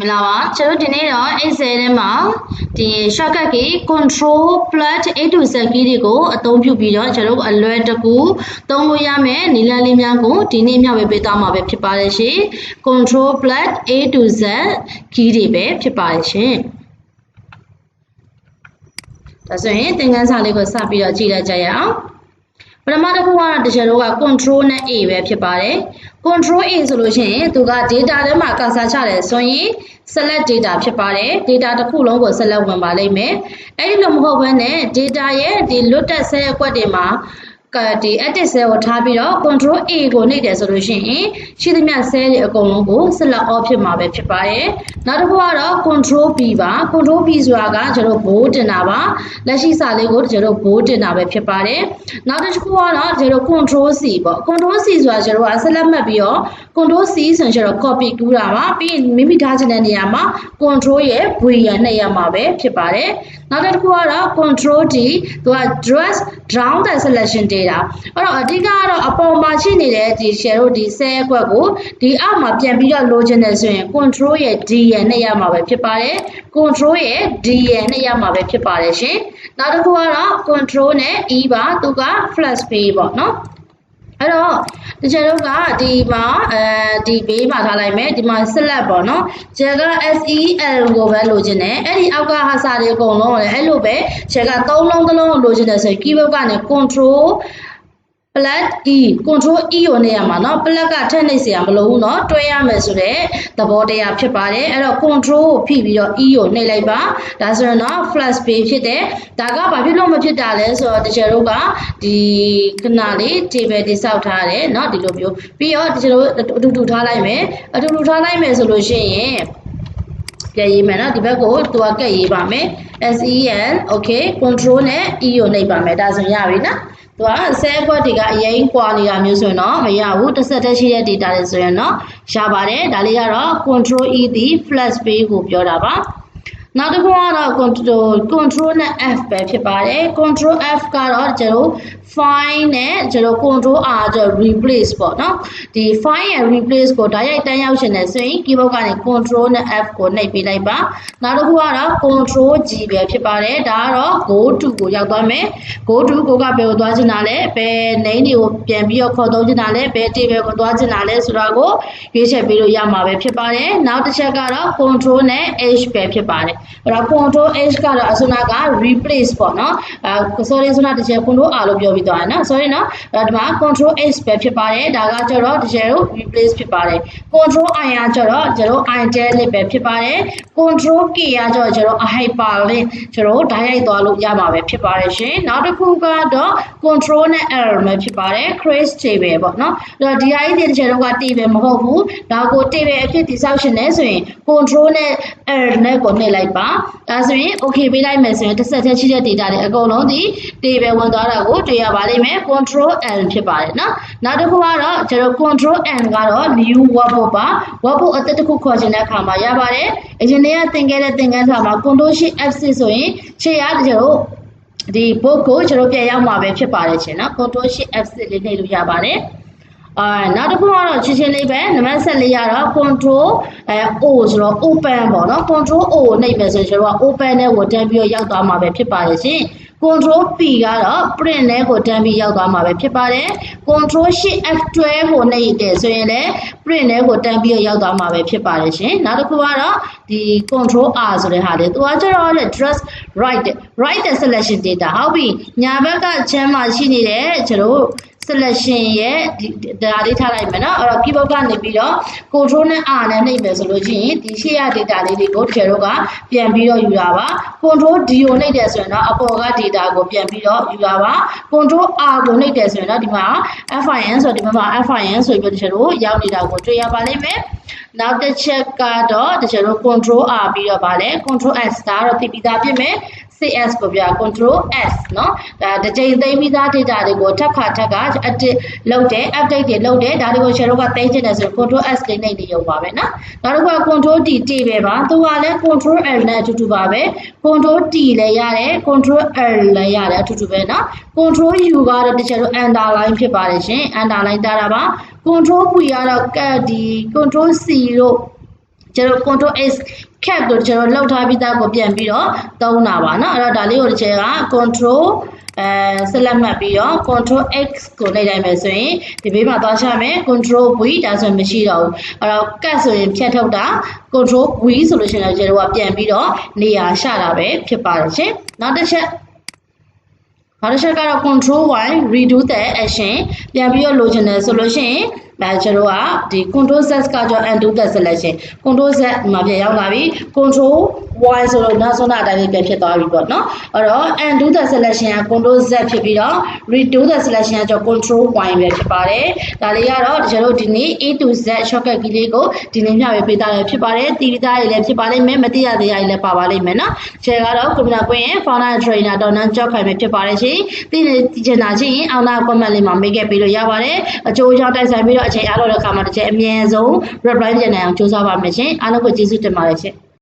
မလာပါကျွန်တော်ဒီနေ့တော့ Excel ထဲမှာဒီ shortcut key control plus a to z key တွေကိုအသုံးပြုပြီးတော့ကျွန်တော်အလွယ်တကူသုံးလို့ရမယ်နည်းလမ်းလေးများကိုဒီနေ့မျှဝေပေးသွားမှာပဲဖြစ်ပါတယ်ရှင် control plus a to z key တွေပဲဖြစ်ပါတယ်ရှင်ဒါဆိုရင်သင်ခန်းစာလေးကိုစပြီးတော့ကြည့်လိုက်ကြရအောင်ပထမတစ်ခုကတော့တခြားတော့က control နဲ့ a ပဲဖြစ်ပါတယ် control a ဆိုလို့ရှိရင်သူက data ထဲမှာ cursor ချတယ်ဆိုရင် select data ဖြစ်ပါတယ် data တစ်ခုလုံးကို select ဝင်ပါလိမ့်မယ်အဲ့ဒီလိုမဟုတ်ဘဲနဲ့ data ရဲ့ဒီလွတ်တက်ဆဲအကွက်တွေမှာက ဒီ active cell ကိုထားပြီးတော့ control A ကိုနှိပ်တယ်ဆိုလို့ရှိရင်ရှိသမျှ cell တွေအကုန်လုံးကို select off ဖြစ်မှာပဲဖြစ်ပါတယ်။နောက်တစ်ခုကတော့ control B ပါ control B ဆိုတာကကျွန်တော်ဘိုးတင်တာပါလက်ရှိစာလေးကိုကျွန်တော်ဘိုးတင်တာပဲဖြစ်ပါတယ်။နောက်တစ်ခုကတော့ကျွန်တော် control C ပေါ့ control C ဆိုတာကျွန်တော်က select မှတ်ပြီးတော့ control C ဆိုရင်ကျွန်တော် copy ကူးတာပါပြီးရင်မိမိထားချင်တဲ့နေရာမှာ control ရဲ့ V ရနှိပ်ရမှာပဲဖြစ်ပါတယ်။နောက်တစ်ခုကတော့ control D သူက dress down the selection data အဲ့တော့အဓိကကတော့အပေါ်မှာရှိနေတဲ့ဒီ share တို့ဒီ cell အကွက်ကိုဒီအောက်မှာပြန်ပြီးတော့လိုချင်တယ်ဆိုရင် control ရဲ့ D ရနှိပ်ရမှာပဲဖြစ်ပါတယ်။ control ရဲ့ D ရနှိပ်ရမှာပဲဖြစ်ပါတယ်ရှင်။နောက်တစ်ခုကတော့ control နဲ့ E ပါသူက flash pay ပေါ့နော်။ အဲ့တော့တချို့တို့ကဒီမှာအဲဒီဘေးမှာထားလိုက်မယ်ဒီမှာ select ပေါ့နော်ဂျက်က SEL ကိုပဲလိုချင်တယ်အဲ့ဒီအောက်ကဟာစာတွေအကုန်လုံးလည်းအဲ့လိုပဲဂျက်က၃လုံးတစ်လုံးကိုလိုချင်တယ်ဆိုရင် keyboard ကနေ control plus e control e ကိုနေရမှာเนาะ plus ကထည့်နေเสียမလို့ဘူးเนาะတွဲရမယ်ဆိုတော့သဘောတရားဖြစ်ပါတယ်အဲ့တော့ control ကိုဖိပြီးတော့ e ကိုနှိပ်လိုက်ပါဒါဆိုရင်เนาะ flash page ဖြစ်တယ်ဒါကဘာဖြစ်လို့မဖြစ်တာလဲဆိုတော့တချို့တို့ကဒီခဏလေး table တိစောက်ထားတယ်เนาะဒီလိုမျိုးပြီးတော့တချို့တို့အတူတူထားလိုက်မယ်အတူတူထားလိုက်မယ်ဆိုလို့ရှိရင် ပြန်ရေးမယ်နော်ဒီဘက်ကိုသူကကက်ရေးပါမယ် SEL okay control နဲ့ E ကိုနှိပ်ပါမယ်ဒါဆိုရပြီနော်သူက cell word တွေကအရင်ကွာနေတာမျိုးဆိုရင်တော့မရဘူးတစ်ဆက်တည်းရှိတဲ့ data တွေဆိုရင်တော့ရပါတယ်ဒါလေးကတော့ control E သည် flash page ကိုပြောတာပါ နောက်တစ်ခုကတော့ control control နဲ့ F ပဲဖြစ်ပါတယ် control F ကတော့ကျွန်တော် find နဲ့ကျွန်တော် control R ကျွန်တော် replace ပေါ့နော်ဒီ find and replace ကိုဓာတ်ရိုက်တန်းရောက်ရှင်နေဆိုရင် keyboard ကနေ control နဲ့ F ကိုနှိပ်ပေးလိုက်ပါနောက်တစ်ခုကတော့ control G ပဲဖြစ်ပါတယ်ဒါကတော့ go to ကိုရောက်သွားမယ် go to ကိုကဘယ်ကိုသွားချင်တာလဲဘယ် name တွေကိုပြန်ပြီးတော့ခေါ်သုံးချင်တာလဲဘယ် table ကိုသွားချင်တာလဲဆိုတာကိုရွေးချယ်ပေးလို့ရမှာပဲဖြစ်ပါတယ်နောက်တစ်ချက်ကတော့ control နဲ့ H ပဲဖြစ်ပါတယ်အဲ့တော့ control H ကတော့အစနာက replace ပေါ့နော်အဲ sorry ဆိုတော့တစ်ချက် control R လို့ပြောပြီးသွားတယ်နော် sorry နော်အဲ့ဒီမှာ control H ပဲဖြစ်ပါတယ်ဒါကကျတော့တစ်ချက်ကို replace ဖြစ်ပါတယ် control I ကကျတော့ကျတော့ italic ပဲဖြစ်ပါတယ် control K ကကျတော့ကျတော့ hyperlink ကျတော့ဓာတ်ရိုက်သွားလို့ရမှာပဲဖြစ်ပါတယ်ရှင်နောက်တစ်ခုကတော့ control နဲ့ L ပဲဖြစ်ပါတယ် create table ပေါ့နော်အဲ့တော့ဒီဟာကြီးတစ်ချက်တော့က table မဟုတ်ဘူးဒါကို table အဖြစ်တိစောက်ရှင်နေဆိုရင် control နဲ့ L နဲ့ကိုနှိပ်လိုက်ပါဒါဆိုရင် okay ပေးလိုက်မယ်ဆိုရင်တစ်ဆက်တည်းရှိတဲ့ data တွေအကုန်လုံးဒီ table ဝင်သွားတာကိုတွေ့ရပါလိမ့်မယ် control N ဖြစ်ပါတယ်နော်နောက်တစ်ခုကတော့ကျွန်တော် control N ကတော့ new workbook ပါ workbook အသစ်တစ်ခုခေါ်ချင်တဲ့အခါမှာရပါတယ်အရင်တည်းကသင်ခဲ့တဲ့သင်ခန်းစာမှာ control shift F6 ဆိုရင်ရှေ့ရကျွန်တော်ဒီ book ကိုကျွန်တော်ပြန်ရောက်မှာပဲဖြစ်ပါတယ်ရှင်နော် control shift F6 လေးနှိပ်လို့ရပါတယ် အာနောက်တစ်ခုကတော့ချင်းချင်းလေးပဲနံပါတ်14ရတော့ control အဲ O ဆိုတော့ open ပေါ့နော် control O ကိုနှိပ်မယ်ဆိုရင်ကျွန်တော်က open နဲ့ကိုတန်းပြီးတော့ရောက်သွားမှာပဲဖြစ်ပါတယ်ရှင် control P ကတော့ print နဲ့ကိုတန်းပြီးရောက်သွားမှာပဲဖြစ်ပါတယ် control shift F12 ကိုနှိပ်တယ်ဆိုရင်လည်း print နဲ့ကိုတန်းပြီးရောက်သွားမှာပဲဖြစ်ပါတယ်ရှင်နောက်တစ်ခုကတော့ဒီ control R ဆိုတဲ့ဟာလေသူကကျတော့လေ dress right right selection data ဟုတ်ပြီညာဘက်ကချမ်းမှာရှိနေတဲ့ကျွန်တော် selection ရဲ့ဒါလေးထားလိုက်မယ်နော်အဲ့တော့ keyboard ကနေပြီးတော့ control နဲ့ R နဲ့နှိပ်မယ်ဆိုလို့ရှိရင်ဒီရှေ့ရ data လေးတွေကိုတကယ်တော့ကပြန်ပြီးတော့ယူတာပါ control D ကိုနှိပ်တယ်ဆိုရင်တော့အပေါ်က data ကိုပြန်ပြီးတော့ယူတာပါ control R ကိုနှိပ်တယ်ဆိုရင်တော့ဒီမှာ FIN ဆိုဒီမှာ FIN ဆိုပြီးတော့တကယ်တော့ရောက်နေတာကိုတွေ့ရပါလိမ့်မယ်နောက်တစ်ချက်ကတော့တကယ်တော့ control R ပြီးတော့ဗာလဲ control S ဒါတော့သိပြီးသားဖြစ်မယ် CS ကိုပြ control S เนาะဒါတစ်ချိန်သိမ်းပြီးသား data တွေကိုထပ်ခါထပ်ခါ edit လုပ်တယ် update တွေလုပ်တယ်ဒါတွေကို share ကသိမ်းချင်တယ်ဆိုရင် control S လေးနှိပ်နေရုံပါပဲเนาะနောက်တစ်ခုက control T T ပဲပါသူကလည်း control L နဲ့အတူတူပါပဲ control T လည်းရတယ် control L လည်းရတယ်အတူတူပဲเนาะ control U ကတော့တချို့ underline ဖြစ်ပါတယ်ရှင် underline တာတာပါ control V ကတော့ဒီ control C တို့ ကျွန်တော် control x cap တို့ကျွန်တော်လောက်ထားပြီးသားကိုပြန်ပြီးတော့သုံးတာပါเนาะအဲ့တော့ဒါလေးကိုတစ်ချက်က control အဲဆက်လက်မှတ်ပြီးတော့ control x ကိုနှိပ်လိုက်မယ်ဆိုရင်ဒီဘေးမှာသွားချမယ် control v ဒါဆိုရင်မရှိတော့ဘူးအဲ့တော့ cut ဆိုရင်ဖြတ်ထုတ်တာ control v ဆိုလို့ရှိရင်တော့ကျွန်တော်ကပြန်ပြီးတော့နေရာရှတာပဲဖြစ်ပါတယ်ရှင်နောက်တစ်ချက်နောက်တစ်ချက်ကတော့ control y redo the action ပြန်ပြီးတော့လိုချင်တယ်ဆိုလို့ရှိရင် ဒါကျွန်တော်ကဒီ control z ကကြော undo the selection control z မှာပြန်ရောက်လာပြီ control y ဆိုတော့နောက်ဆုံးတာအတိုင်းလေးပြန်ဖြစ်သွားပြီပေါ့နော်အဲ့တော့ undo the selection က control z ဖြစ်ပြီးတော့ redo the selection ကကြော control y ပဲဖြစ်ပါတယ်ဒါလေးကတော့ကျွန်တော်ဒီနေ့ a to z shortcut key လေးကိုဒီနေ့မျှဝေပေးထားရဖြစ်ပါတယ်တီးသားတွေလည်းဖြစ်ပါလိမ့်မယ်မသိရသေးရလည်းပါပါလိမ့်မယ်နော်ခြေကတော့ကွန်ပျူတာကွင်းရဲ့ founder trainer ဒေါ်နန်းကြောက်ခိုင်ပဲဖြစ်ပါတယ်ရှင်သိနေကြင်တာချင်းအောင်းနာ comment လေးမှာမေးခဲ့ပြီးလို့ရပါတယ်အကျိုးအကြောင်းတိုက်ဆိုင်ပြီးတော့အချိန်အားလို့တဲ့အခါမှာတစ်ချက်အမြဲဆုံး reply ပြန်နိုင်အောင်ကြိုးစားပါမယ်ရှင်အားလုံးကိုကျေးဇူးတင်ပါတယ်ရှင်